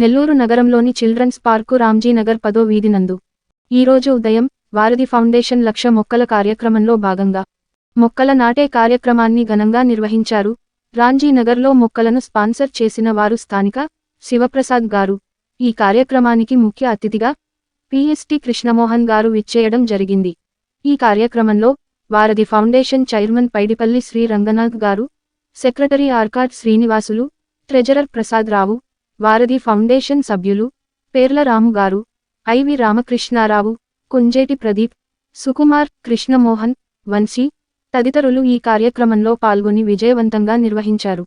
నెల్లూరు నగరంలోని children's park Ramjinagar పదో వీధి నందు. ఈరోజు ఉదయం వారధి ఫౌండేషన్ లక్ష మొక్కల కార్యక్రమంలో భాగంగా. మొక్కల నాటే కార్యక్రమాన్ని ఘనంగా నిర్వహించారు రాంజీనగర్లో మొక్కలను స్పాన్సర్ చేసిన వారు స్థానిక శివప్రసాద్ గారు. ఈ కార్యక్రమానికి ముఖ్య అతిథిగా పిఎస్టి కృష్ణమోహన్ గారు విచ్చేయడం జరిగింది. ఈ కార్యక్రమంలో Varadhi foundation chairman Paidipalli Sri Ranganath garu secretary Arkad Srinivasulu treasurer Prasad Rao Varadhi foundation సభ్యులు పేర్ల రాము గారు ఐవి రామకృష్ణారావు కుంజేటి ప్రదీప్ సుకుమార్ కృష్ణమోహన్ వంశీ తదితరులు ఈ కార్యక్రమంలో పాల్గొని విజయవంతంగా నిర్వహించారు.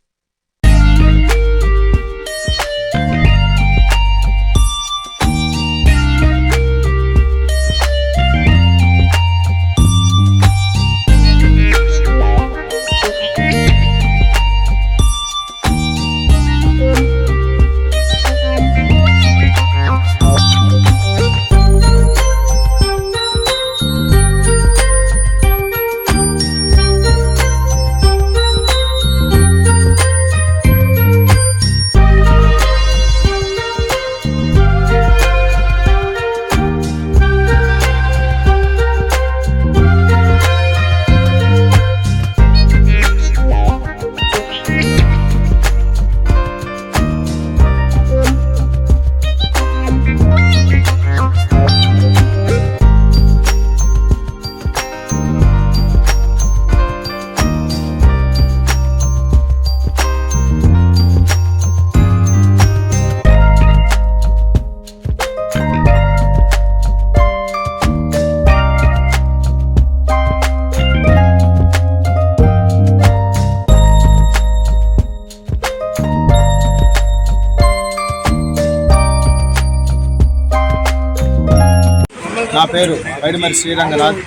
పేరు వైడిమరి శ్రీరంగనాథ్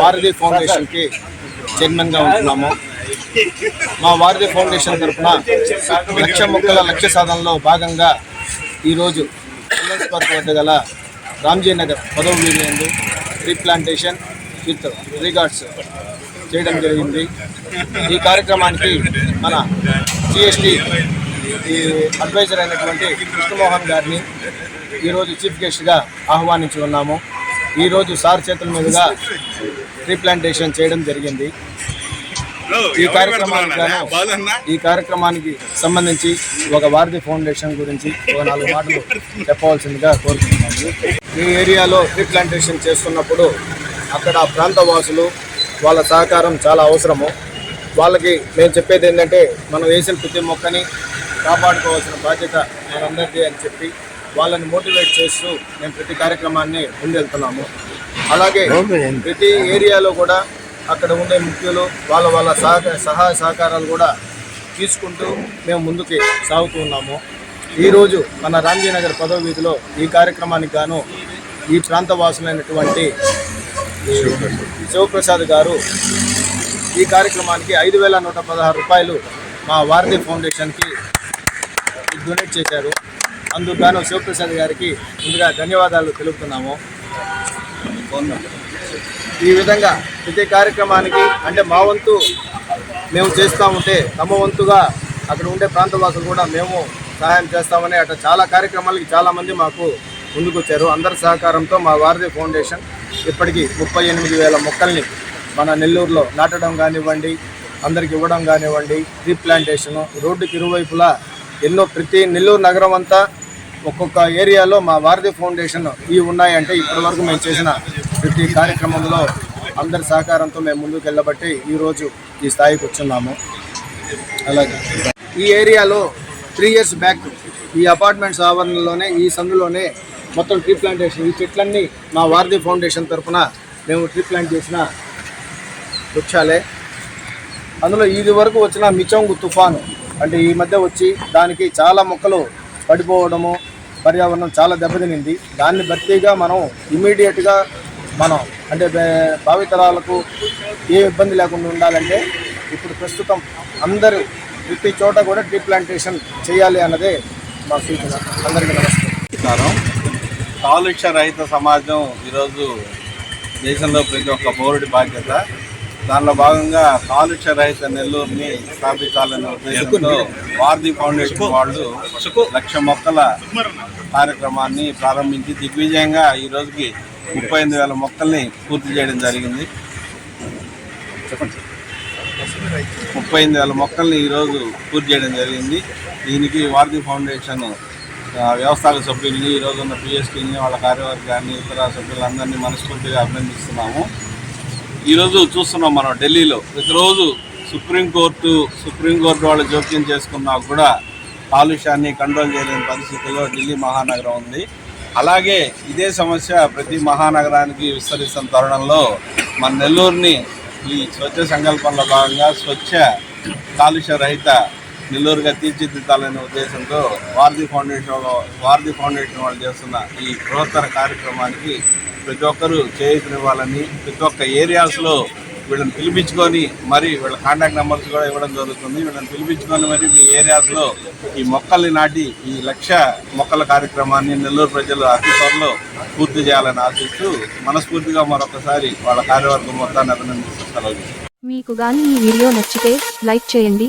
భారతీ ఫౌండేషన్కి చైర్మన్గా ఉంటున్నాము. మా వారధి ఫౌండేషన్ తరఫున లక్ష మొక్కల లక్ష్య సాధనలో భాగంగా ఈరోజు చిల్డ్రన్స్ పార్క్ వద్ద గల రామ్జీ నగర్ పదవ వీధి రీప్లాంటేషన్ విత్ రిగార్డ్స్ చేయడం జరిగింది. ఈ కార్యక్రమానికి మన జిఎస్టి ఈ అడ్వైజర్ అయినటువంటి కృష్ణమోహన్ గారిని ఈరోజు చీఫ్ గెస్ట్గా ఆహ్వానించి ఉన్నాము. ఈరోజు సార్ చేతుల మీదుగా రీప్లాంటేషన్ చేయడం జరిగింది. ఈ కార్యక్రమానికి ఈ కార్యక్రమానికి సంబంధించి ఒక వారధి ఫౌండేషన్ గురించి ఒక నాలుగు మాటలు చెప్పవలసిందిగా కోరుతున్నాము ఈ ఏరియాలో రీప్లాంటేషన్ చేస్తున్నప్పుడు అక్కడ ప్రాంత వాసులు వాళ్ళ సహకారం చాలా అవసరము. వాళ్ళకి నేను చెప్పేది ఏంటంటే మనం వేసిన ప్రతి మొక్కని కాపాడుకోవాల్సిన బాధ్యత మనందరిది అని చెప్పి వాళ్ళని మోటివేట్ చేస్తూ మేము ప్రతి కార్యక్రమాన్ని ముందెళ్తున్నాము. అలాగే ప్రతి ఏరియాలో కూడా అక్కడ ఉండే ముఖ్యులు వాళ్ళ వాళ్ళ సహక సహాయ సహకారాలు కూడా తీసుకుంటూ మేము ముందుకి సాగుతూ ఉన్నాము. ఈరోజు మన రాంజీనగర్ పదవ వీధిలో ఈ కార్యక్రమానికి గాను ఈ ప్రాంత వాసులైనటువంటి శివప్రసాద్ గారు ఈ కార్యక్రమానికి ఐదు వేల నూట పదహారు రూపాయలు మా వారధి ఫౌండేషన్కి డొనేట్ చేశారు. అందుకు గాను శివప్రసాద్ గారికి ముందుగా ధన్యవాదాలు తెలుపుతున్నాము. ఈ విధంగా ప్రతి కార్యక్రమానికి అంటే మా వంతు మేము చేస్తూ ఉంటే తమ వంతుగా అక్కడ ఉండే ప్రాంతవాసులు కూడా మేము సహాయం చేస్తామని అట్లా చాలా కార్యక్రమాలకి చాలామంది మాకు ముందుకొచ్చారు. అందరి సహకారంతో మా వారధి ఫౌండేషన్ ఇప్పటికీ ముప్పై ఎనిమిది వేల మొక్కల్ని మన నెల్లూరులో నాటడం కానివ్వండి అందరికి ఇవ్వడం కానివ్వండి ట్రీ ప్లాంటేషను రోడ్డుకి ఇరువైపులా ఎన్నో ప్రతి నెల్లూరు నగరం అంతా ఒక్కొక్క ఏరియాలో మా వారధి ఫౌండేషన్ ఇవి ఉన్నాయంటే ఇప్పటి వరకు మేము చేసిన ప్రతి కార్యక్రమంలో అందరి సహకారంతో మేము ముందుకు వెళ్ళబట్టి ఈరోజు ఈ స్థాయికి వచ్చున్నాము. అలాగే ఈ ఏరియాలో త్రీ ఇయర్స్ బ్యాక్ ఈ అపార్ట్మెంట్స్ ఆవరణలోనే ఈ సందులోనే మొత్తం ట్రీ ప్లాంటేషన్ ఈ చెట్లన్నీ మా వారధి ఫౌండేషన్ తరఫున మేము ట్రీ ప్లాంట్ చేసిన వృక్షాలే. అందులో ఇది వరకు వచ్చిన మిచంగు తుఫాను అంటే ఈ మధ్య వచ్చి దానికి చాలా మొక్కలు పడిపోవడము పర్యావరణం చాలా దెబ్బతినింది. దాన్ని భర్తీగా మనం ఇమీడియట్గా మనం అంటే భావితరాలకు ఏ ఇబ్బంది లేకుండా ఉండాలంటే ఇప్పుడు ప్రస్తుతం అందరూ ప్రతి చోట కూడా ట్రీ ప్లాంటేషన్ చేయాలి అన్నదే మా సూచన. అందరికీ నమస్కారం. కాలుష్య రహిత సమాజం ఈరోజు దేశంలో ప్రతి ఒక్క పౌరుడి బాధ్యత. దానిలో భాగంగా కాలుష్య రహిత నెల్లూరుని స్థాపించాలనే ఉద్దేశంతో వారధి ఫౌండేషన్ వాళ్ళు లక్ష మొక్కల కార్యక్రమాన్ని ప్రారంభించి దిగ్విజయంగా ఈ రోజుకి ముప్పై ఎనిమిది వేల మొక్కల్ని పూర్తి చేయడం జరిగింది. ముప్పై ఎనిమిది వేల మొక్కల్ని ఈరోజు పూర్తి చేయడం జరిగింది. దీనికి వారధి ఫౌండేషన్ వ్యవస్థాపక సభ్యుల్ని ఈరోజు ఉన్న పిఎస్టీని వాళ్ళ కార్యవర్గాన్ని ఇతర సభ్యులందరినీ మనస్ఫూర్తిగా అభినందిస్తున్నాము. ఈరోజు చూస్తున్నాం మనం ఢిల్లీలో. ప్రతిరోజు సుప్రీంకోర్టు సుప్రీంకోర్టు వాళ్ళు జోక్యం చేసుకున్నా కూడా కాలుష్యాన్ని కంట్రోల్ చేయలేని పరిస్థితుల్లో ఢిల్లీ మహానగరం ఉంది. అలాగే ఇదే సమస్య ప్రతి మహానగరానికి విస్తరిస్తున్న తరుణంలో మన నెల్లూరుని ఈ స్వచ్ఛ సంకల్పంలో భాగంగా స్వచ్ఛ కాలుష్య రహిత నెల్లూరుగా తీర్చిదిద్దాలనే ఉద్దేశంతో వారధి ఫౌండేషన్ వారధి ఫౌండేషన్ వాళ్ళు చేస్తున్న ఈ బృహత్తర కార్యక్రమానికి ప్రతి ఒక్కరూ చేయూతనివ్వాలని ప్రతి ఒక్క ఏరియాస్లో వీళ్ళని పిలిపించుకొని మరి వీళ్ళ కాంటాక్ట్ నెంబర్స్ కూడా ఇవ్వడం జరుగుతుంది. వీళ్ళని పిలిపించుకొని మరి మీ ఏరియాస్లో ఈ మొక్కల్ని నాటి ఈ లక్ష మొక్కల కార్యక్రమాన్ని నెల్లూరు ప్రజలు అతి త్వరలో పూర్తి చేయాలని ఆశిస్తూ మనస్ఫూర్తిగా మరొకసారి వాళ్ళ కార్యవర్గం మొత్తాన్ని అభినందిస్తూ సెలవు మీకు గాని ఈ వీడియో నచ్చితే లైక్ చేయండి